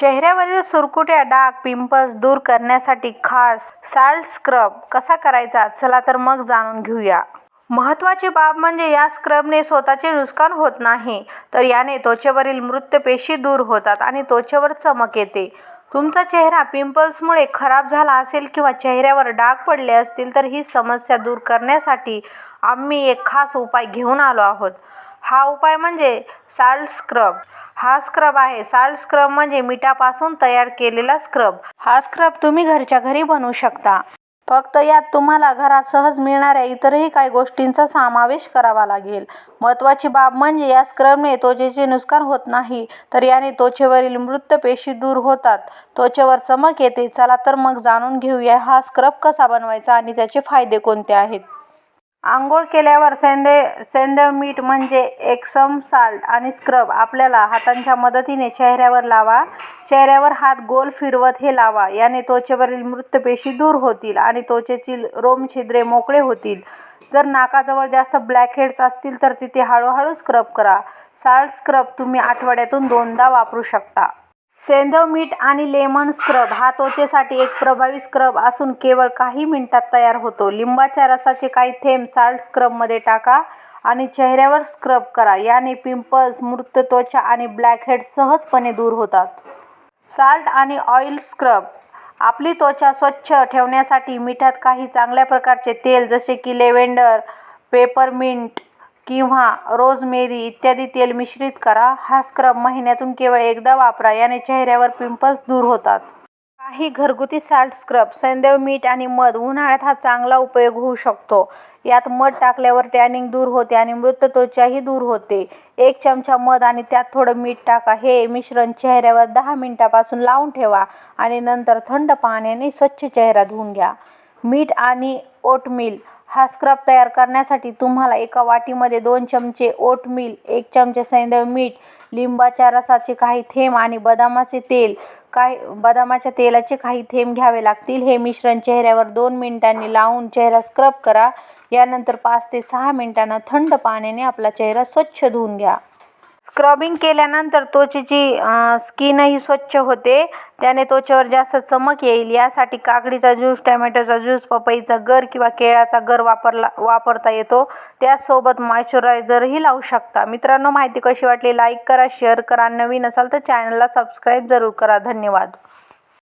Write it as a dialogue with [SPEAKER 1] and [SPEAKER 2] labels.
[SPEAKER 1] चेहऱ्यावरील सुरकुत्या डाग पिंपल्स दूर करण्यासाठी खास साल्ट स्क्रब कसा करायचा चला तर मग जाणून घेऊया. महत्त्वाची बाब म्हणजे या स्क्रबने स्वतःचे नुकसान होत नाही तर याने त्वचेवरील मृत पेशी दूर होतात आणि त्वचेवर चमक येते. तुमचा चेहरा पिंपल्समुळे खराब झाला असेल किंवा चेहऱ्यावर डाग पडले असतील तर ही समस्या दूर करण्यासाठी आम्ही एक खास उपाय घेऊन आलो आहोत. हा उपाय म्हणजे साल्ट स्क्रब हा स्क्रब आहे. साल्ट स्क्रब म्हणजे मिठापासून तयार केलेला स्क्रब हा स्क्रब तुम्ही घरच्या घरी बनवू शकता. फक्त यात तुम्हाला घरात सहज मिळणाऱ्या इतरही काही गोष्टींचा समावेश करावा लागेल. महत्त्वाची बाब म्हणजे या स्क्रबने त्वचेचे नुकसान होत नाही तर याने त्वचेवरील मृत पेशी दूर होतात. त्वचेवर चमक येते. चला तर मग जाणून घेऊया हा स्क्रब कसा बनवायचा आणि त्याचे फायदे कोणते आहेत. आंघोळ केल्यावर सेंद्रिय सेंद्रिय मीठ म्हणजे एक्सम साल्ट आणि स्क्रब आपल्याला हातांच्या मदतीने चेहऱ्यावर लावा. चेहऱ्यावर हात गोल फिरवत हे लावा. याने त्वचेवरील मृत पेशी दूर होतील आणि त्वचेतील रोमछिद्रे मोकळे होतील. जर नाकाजवळ जास्त ब्लॅकहेड्स असतील तर तिथे हळूहळू स्क्रब करा. साल्ट स्क्रब तुम्ही आठवड्यातून दोनदा वापरू शकता. सेंधव मीठ आणि लेमन स्क्रब हा त्वचेसाठी एक प्रभावी स्क्रब असून केवळ काही मिनिटात तयार होतो. लिंबाच्या रसाचे काही थेंब साल्ट स्क्रबमध्ये टाका आणि चेहऱ्यावर स्क्रब करा. याने पिंपल्स मृत त्वचा आणि ब्लॅकहेड्स सहजपणे दूर होतात. साल्ट आणि ऑइल स्क्रब आपली त्वचा स्वच्छ ठेवण्यासाठी मिठात काही चांगल्या प्रकारचे तेल जसे की लेव्हेंडर पेपरमिंट किंवा रोजमेरी इत्यादी तेल मिश्रित करा. हा स्क्रब महिन्यातून केवळ एकदा वापरा याने चेहऱ्यावर पिंपल्स दूर होतात. काही घरगुती साल्ट स्क्रब सैंधव मीठ आणि मध उन्हाळ्यात हा चांगला उपयोग होऊ शकतो. यात मध टाकल्यावर टॅनिंग दूर होते आणि मृत त्वचाही दूर होते. एक चमचा मध आणि त्यात थोडं मीठ टाका. हे मिश्रण चेहऱ्यावर दहा मिनिटापासून लावून ठेवा आणि नंतर थंड पाण्याने स्वच्छ चेहरा धुवून घ्या. मीठ आणि ओटमील हा स्क्रब तयार करण्यासाठी तुम्हाला एका वाटीमध्ये दोन चमचे ओटमील एक चमचे सैंदव मीठ लिंबाच्या रसाचे काही थेंब आणि बदामाचे तेल. काही बदामाच्या तेलाचे काही थेंब घ्यावे लागतील. हे मिश्रण चेहऱ्यावर दोन मिनिटांनी लावून चेहरा स्क्रब करा. यानंतर पाच ते सहा मिनिटांना थंड पाण्याने आपला चेहरा स्वच्छ धुवून घ्या. स्क्रबिंग केल्यानंतर त्वचेची स्किनही स्वच्छ होते. त्याने त्वचेवर जास्त चमक येईल. यासाठी काकडीचा ज्यूस टॅमॅटोचा ज्यूस पपईचा गर किंवा केळाचा गर वापरला वापरता येतो. त्याचसोबत मॉइश्चरायझरही लावू शकता. मित्रांनो माहिती कशी वाटली? लाईक करा शेअर करा. नवीन असाल तर चॅनलला सबस्क्राईब जरूर करा. धन्यवाद.